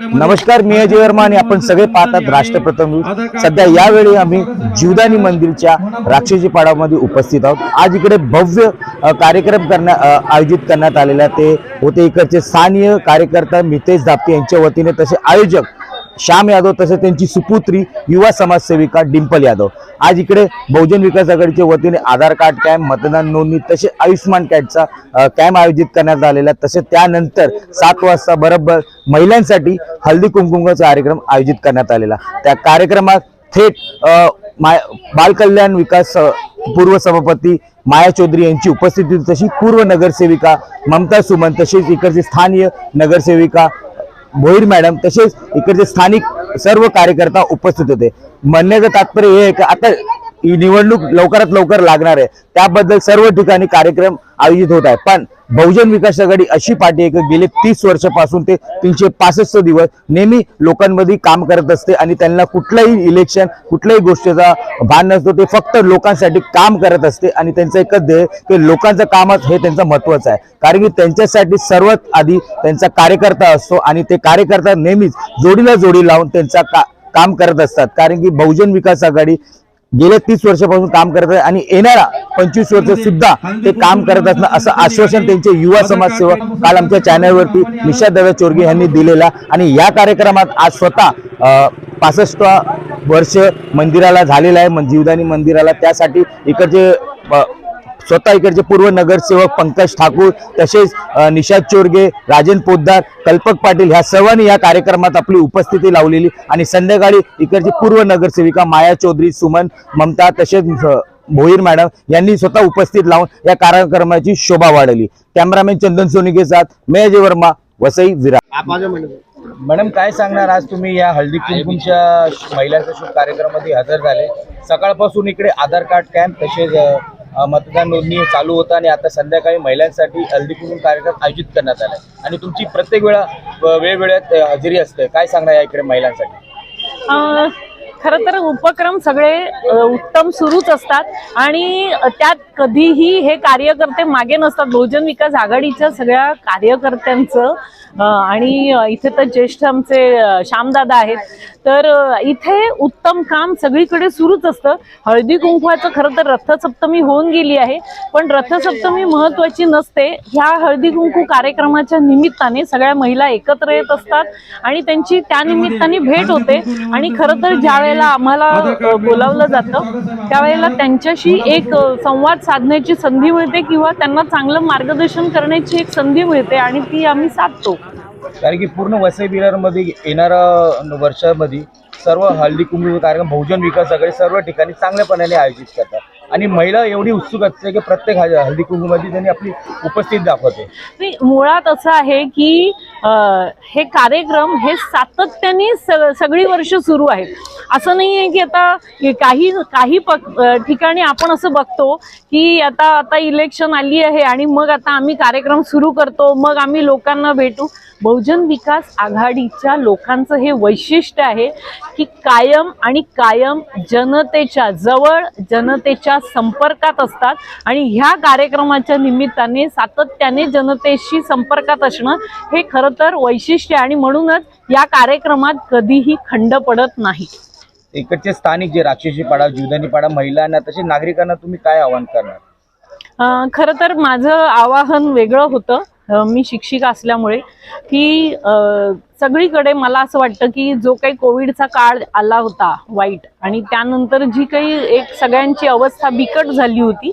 नमस्कार मी अजय वर्मा आणि आपण सगळे पाहतात राष्ट्रप्रथम सध्या यावेळी आम्ही जीवदानी मंदिरच्या राक्षसी पाडामध्ये उपस्थित आहोत. आज इकडे भव्य कार्यक्रम करण्या आयोजित करण्यात आलेला ते होते इकडचे स्थानीय कार्यकर्ता मितेश दाप्ते यांच्या वतीने तसे आयोजक श्याम यादव तसेच त्यांची सुपुत्री युवा समाजसेविका डिंपल यादव. आज इकडे बहुजन विकास आघाडीच्या वतीने आधार कार्ड कॅम्प मतदान नोंदणी तसे आयुष्यमान कार्डचा कॅम्प आयोजित करण्यात आलेला तसेच त्यानंतर सात वाजता बरोबर महिलांसाठी हल्दी कुंकुमाचा कार्यक्रम आयोजित करण्यात आलेला त्या कार्यक्रमात थेट बालकल्याण विकास पूर्व सभापती माया चौधरी यांची उपस्थिती तशी पूर्व नगरसेविका ममता सुमन तसेच इकडची स्थानीय नगरसेविका भोईर मॅडम तसेच इकडचे स्थानिक सर्व कार्यकर्ता उपस्थित होते. म्हणण्याचं तात्पर्य हे आहे की आता ही निवडणूक लवकरात लवकर लागणार आहे. त्याबद्दल सर्व ठिकाणी कार्यक्रम आयोजित होत आहे पण बहुजन विकास आघाडी अशी पार्टी आहे की गेले तीस वर्षापासून ते तीनशे पासष्ट दिवस नेहमी लोकांमध्ये काम करत असते आणि त्यांना कुठलंही इलेक्शन कुठल्याही गोष्टीचा भान नसतो. ते फक्त लोकांसाठी काम करत असते आणि त्यांचं एकच ध्येय की लोकांचं कामच हे त्यांचं महत्वाचं आहे. कारण की त्यांच्यासाठी सर्वात आधी त्यांचा कार्यकर्ता असतो आणि ते कार्यकर्ता नेहमीच जोडीला जोडी लावून त्यांचा का काम करत असतात. कारण की बहुजन विकास आघाडी गेल्या तीस वर्षापासून काम करत आहे आणि येणारा पंचवीस वर्ष सुद्धा ते काम करत असणं असं आश्वासन त्यांचे युवा समाजसेवक काल आमच्या चॅनलवरती निशा दव्या चोरगे यांनी दिलेला आणि या कार्यक्रमात आज स्वतः पासष्ट वर्ष मंदिराला झालेलं आहे जीवदानी मंदिराला. त्यासाठी इकडचे स्वतः इकडचे पूर्व नगरसेवक पंकज ठाकूर तसेच निषाद चोरगे राजन पोद्दार कल्पक पाटील ह्या सर्वांनी या कार्यक्रमात आपली उपस्थिती लावलेली आणि संध्याकाळी इकडची पूर्व नगरसेविका माया चौधरी सुमन ममता तसेच भोईर मॅडम यांनी स्वतः उपस्थित लावून या कार्यक्रमाची शोभा वाढवली. कॅमेरामॅन चंदन सोनी के साथ मैं अजय वर्मा वसई विरार मॅडम. काय सांगणार? आज तुम्ही या हळदी कुंकुमच्या महिलांच्या शुभ कार्यक्रमामध्ये हजर झाले. सकाळपासून इकडे आधार कार्ड कॅम्प तसेच मतदान नोंदणी चालू होतं आणि आता संध्याकाळी महिलांसाठी हल्दी कुंकू कार्यक्रम आयोजित करण्यात आला आणि तुमची प्रत्येक वेळा अ, हजेरी असते. काय सांगणार या इकडे महिलांसाठी? खरं तर उपक्रम सगळे उत्तम सुरूच असतात. आणि त्यात कधीही हे कार्यकर्ते मागे नसतात. बहुजन विकास आघाडीच्या सगळ्या कार्यकर्त्यांचं आणि इथे तर ज्येष्ठ आमचे श्यामदादा आहेत. तर इथे उत्तम काम सगळीकडे सुरूच असतं. हळदी कुंकवाचं खरं तर रथसप्तमी होऊन गेली आहे. पण रथसप्तमी महत्वाची नसते. ह्या हळदी कुंकू कार्यक्रमाच्या निमित्ताने सगळ्या महिला एकत्र येत असतात. आणि त्यांची त्या निमित्ताने भेट होते. आणि खरं तर ज्या वेळेला आम्हाला बोलावलं जातं. त्यावेळेला त्यांच्याशी एक संवाद साधण्याची संधी मिळते किंवा त्यांना चांगलं मार्गदर्शन करण्याची एक संधी मिळते आणि ती आम्ही साधतो. कारण की पूर्ण वसई विरारमध्ये येणाऱ्या वर्षामध्ये सर्व हल्दी कुंकू कार्यक्रम बहुजन विकास आघाडी सर्व ठिकाणी चांगल्यापणाने आयोजित करतात. आणि महिला एवढी उत्सुक असते की प्रत्येक हळदी कुंकूमध्ये त्यांनी आपली उपस्थिती दाखवते. मुळात असं आहे की हे कार्यक्रम हे सातत्याने सगळी वर्ष सुरू आहेत. असं नाही आहे की आता काही काही ठिकाणी आपण असं बघतो की आता आता इलेक्शन आली आहे आणि मग आता आम्ही कार्यक्रम सुरू करतो मग आम्ही लोकांना भेटू. बहुजन विकास आघाडीच्या लोकांचं हे वैशिष्ट्य आहे की कायम आणि कायम जनतेच्या जवळ जनतेच्या संपर्कात असतात. आणि ह्या कार्यक्रमाच्या निमित्ताने सातत्याने जनतेशी संपर्कात असणं हे खरं तर वैशिष्ट्य आहे. आणि म्हणूनच या कार्यक्रमात कधीही खंड पडत नाही. इकडचे स्थानिक जे राक्षसी पाडा जीवदानी पाडा महिलांना तसे नागरिकांना तुम्ही काय आवाहन करणार? खरं तर माझं आवाहन वेगळं होतं. मी शिक्षिका असल्यामुळे की सगळीकडे मला असं वाटतं की जो काही कोविडचा काळ आला होता वाईट आणि त्यानंतर जी काही एक सगळ्यांची अवस्था बिकट झाली होती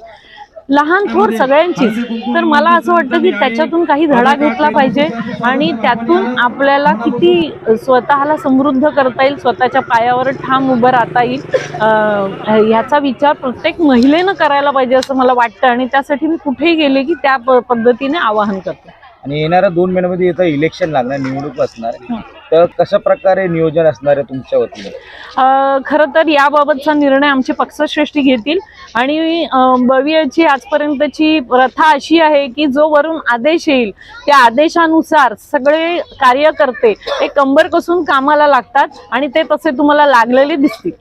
लहान थोर सगळ्यांचीच. तर मला असं वाटतं की त्याच्यातून काही धडा घेतला पाहिजे आणि त्यातून आपल्याला किती स्वतःला समृद्ध करता येईल स्वतःच्या पायावर ठाम उभं राहता येईल ह्याचा विचार प्रत्येक महिलेनं करायला पाहिजे असं मला वाटतं आणि त्यासाठी मी कुठेही गेले की त्या पद्धतीने आवाहन करते. आणि येणाऱ्या दोन महिन्यामध्ये इथं इलेक्शन लागणार निवडणूक असणार. आहे. तर कशा प्रकारे नियोजन असणार आहे तुमच्या वतीने अ, खरं तर याबाबतचा निर्णय आमचे पक्षश्रेष्ठी घेतील. आणि बवियाची आजपर्यंतची प्रथा अशी आहे की जो वरून आदेश येईल त्या आदेशानुसार सगळे कार्यकर्ते ते कंबर कसून कामाला लागतात आणि ते तसे तुम्हाला लागलेले दिसतील.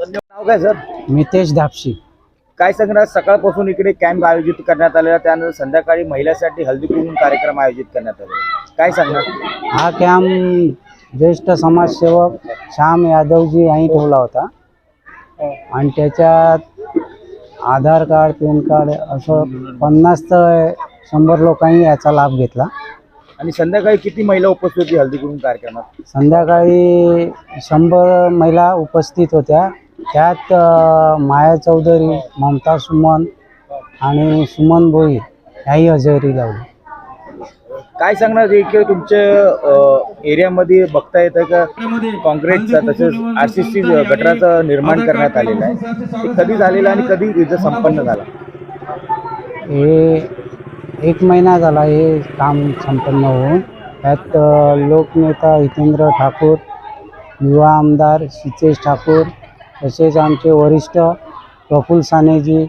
नाव काय सर? मितेश धापशी. काय सांगणार? सकाळपासून इकडे कॅम्प आयोजित करण्यात आलेला त्यानंतर संध्याकाळी महिलांसाठी हल्दी कुंकू कार्यक्रम आयोजित करण्यात आले काय सांगणार? हा कॅम्प ज्येष्ठ समाजसेवक श्याम यादवजी यांनी ठेवला होता. आणि त्याच्यात आधार कार्ड पॅन कार्ड असं पन्नास तर शंभर लोकांनी याचा लाभ घेतला. आणि संध्याकाळी किती महिला उपस्थित होती हल्दी कुंकू कार्यक्रमात? संध्याकाळी शंभर महिला उपस्थित होत्या. त्यात अ, माया चौधरी ममता सुमन आणि सुमन भोईर याही हजेरी लावली. काय सांगणार इकडे तुमच्या अ, एरियामध्ये बघता येतं का? काँक्रीटचा तसेच आर सी सी गटराचं निर्माण करण्यात आलेलं आहे. कधी झालेलं आणि कधी इथं संपन्न झाला? हे एक महिना झाला हे काम संपन्न होऊन. त्यात लोकनेता हितेंद्र ठाकूर युवा आमदार सितेश ठाकूर तसेच आमचे वरिष्ठ प्रफुल्ल सानेजी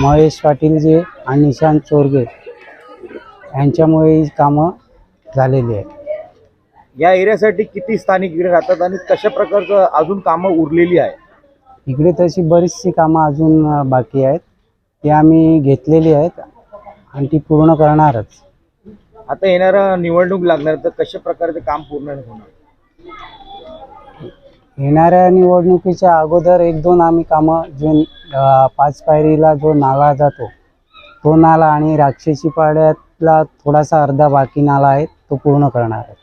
महेश पाटीलजी आणि निशांत चोरगे. यांच्यामुळे ही कामं झालेली आहेत. या एरियासाठी किती स्थानिक इकडे राहतात आणि कशा प्रकारचं अजून कामं उरलेली आहे? इकडे तशी बरीचशी कामं अजून अ, बाकी आहेत. ती आम्ही घेतलेली आहेत आणि ती पूर्ण करणारच. आता येणारा निवडणूक लागणार तर कशा प्रकारचे काम पूर्ण होणार? येणाऱ्या निवडणुकीच्या अगोदर एक दोन आम्ही कामं जे अ, पाच पायरीला जो नाला जातो तो नाला आणि राक्षसी पाड्यातला थोडासा अर्धा बाकी नाला आहे तो पूर्ण करणार आहे.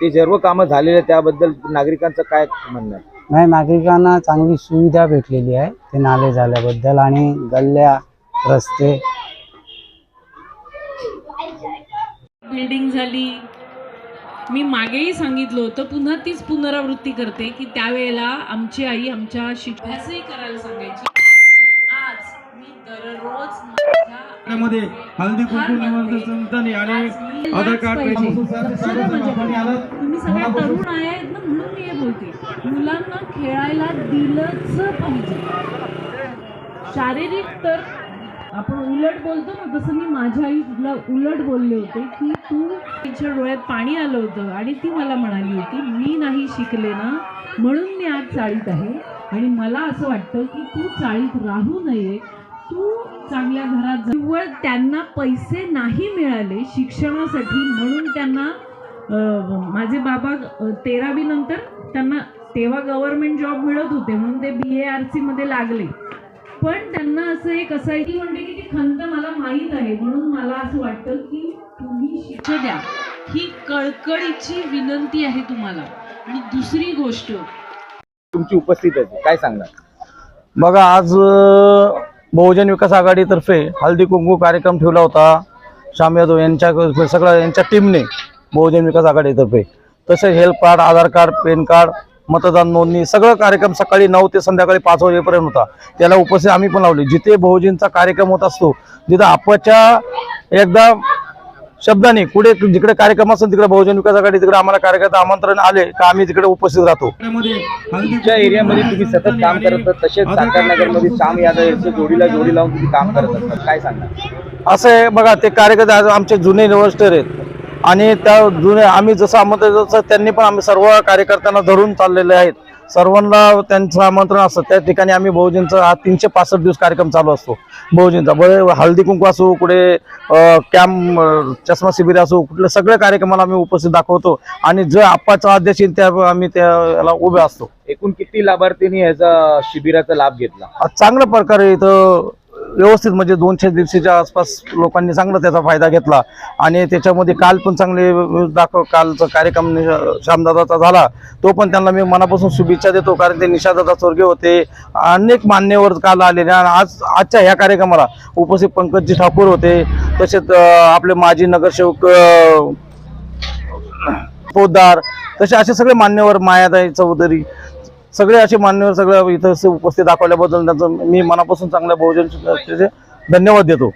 ते सर्व कामं झालेले त्याबद्दल नागरिकांचं काय म्हणणं आहे? नाही नागरिकांना चांगली सुविधा भेटलेली आहे ते नाले झाल्याबद्दल आणि गल्ल्या रस्ते. बिल्डिंग झाली. मी मागेही सांगितलं होतं पुन्हा तीच पुनरावृत्ती करते की त्यावेळेला आमची आई आमच्या शिक्षणाचंही करायला सांगायची. आणि आज मी दररोज मध्ये हल्दी कुंकू निमंत्रण आणि आधार कार्ड माझ्याकडे. तुम्ही सगळ्या तरुण आहेत ना म्हणून मी हे बोलते. मुलांना खेळायला दिलंच पाहिजे. शारीरिक तर आपण उलट बोलतो ना तसं मी माझ्या आईला उलट बोलले होते की तू तिच्या डोळ्यात पाणी आलं होतं आणि ती मला म्हणाली होती मी नाही शिकले ना म्हणून मी आज चाळीत आहे. आणि मला असं वाटतं की तू चाळीत राहू नये तू चांगल्या घरात. केवळ त्यांना पैसे नाही मिळाले शिक्षणासाठी म्हणून त्यांना माझे बाबा तेरावी नंतर त्यांना तेव्हा गव्हर्नमेंट जॉब मिळत होते म्हणून ते बी ए आर सी मध्ये लागले. पण त्यांना असं एक असायची म्हणते की ती खंत मला माहीत आहे म्हणून मला असं वाटतं की तुम्ही शिक्ष द्या. ही कळकळीची विनंती आहे तुम्हाला. आणि दुसरी गोष्ट तुमची उपस्थिती आहे काय सांगणार? बघा आज बहुजन विकास आघाडीतर्फे हल्दी कुंकू कार्यक्रम ठेवला होता. श्याम यादव यांच्या सगळ्या यांच्या टीमने बहुजन विकास आघाडीतर्फे. तसेच health card Aadhaar card PAN card मतदान नोंदणी सगळं कार्यक्रम सकाळी नऊ ते संध्याकाळी पाच वाजेपर्यंत होता. त्याला उपस्थित आम्ही पण लावले. जिथे बहुजनचा कार्यक्रम होत असतो जिथं आपच्या एकदा शब्दाने कुठे जिकडे कार्यक्रम असेल तिकडे बहुजन विकास आघाडी तिकडे आम्हाला कार्यक्रम आमंत्रण आले का आम्ही तिकडे उपस्थित राहतो. तुमच्या एरियामध्ये तुम्ही सतत काम करत तसेच सातारनगरमध्ये श्याम यादव यांच्या जोडीला जोडी लावून तुम्ही काम करत असतात काय सांगणार? असं आहे बघा ते कार्यकर्ते आज आमचे जुने इन्व्हेस्टर आहेत. आणि त्या जुने आम्ही जसं आमंत्रण तसं त्यांनी पण आम्ही सर्व कार्यकर्त्यांना धरून चाललेले आहेत. सर्वांना त्यांचं आमंत्रण असतं. त्या ठिकाणी आम्ही बहुजनचा हा तीनशे पासष्ट दिवस कार्यक्रम चालू असतो. बहुजनचा बरे हळदी कुंकू असो कुठे कॅम्प चष्मा शिबिर असो कुठले सगळ्या कार्यक्रमाला आम्ही उपस्थित दाखवतो. आणि जो आप्पाचा अध्यक्ष येईल त्या आम्ही त्या याला उभे असतो. एकूण किती लाभार्थींनी याचा शिबिराचा लाभ घेतला? चांगल्या प्रकारे इथं व्यवस्थित म्हणजे दोनशे दीडशेच्या आसपास लोकांनी चांगला त्याचा फायदा घेतला. आणि त्याच्यामध्ये काल पण चांगले दाखव कालचा कार्यक्रम श्यामदादाचा झाला. तो पण त्यांना मी मनापासून शुभेच्छा देतो कारण ते निशादादा स्वर्गीय होते. अनेक मान्यवर काल आलेले आणि आज आजच्या ह्या कार्यक्रमाला उपस्थित पंकजी ठाकूर होते. तसेच आपले माजी नगरसेवक पोद्दार तसे असे सगळे मान्यवर मायादाई चौधरी सगळे असे मान्यवर सगळ्या इथं उपस्थित दाखवल्याबद्दल त्यांचं मी मनापासून चांगल्या बहुजन धन्यवाद देतो.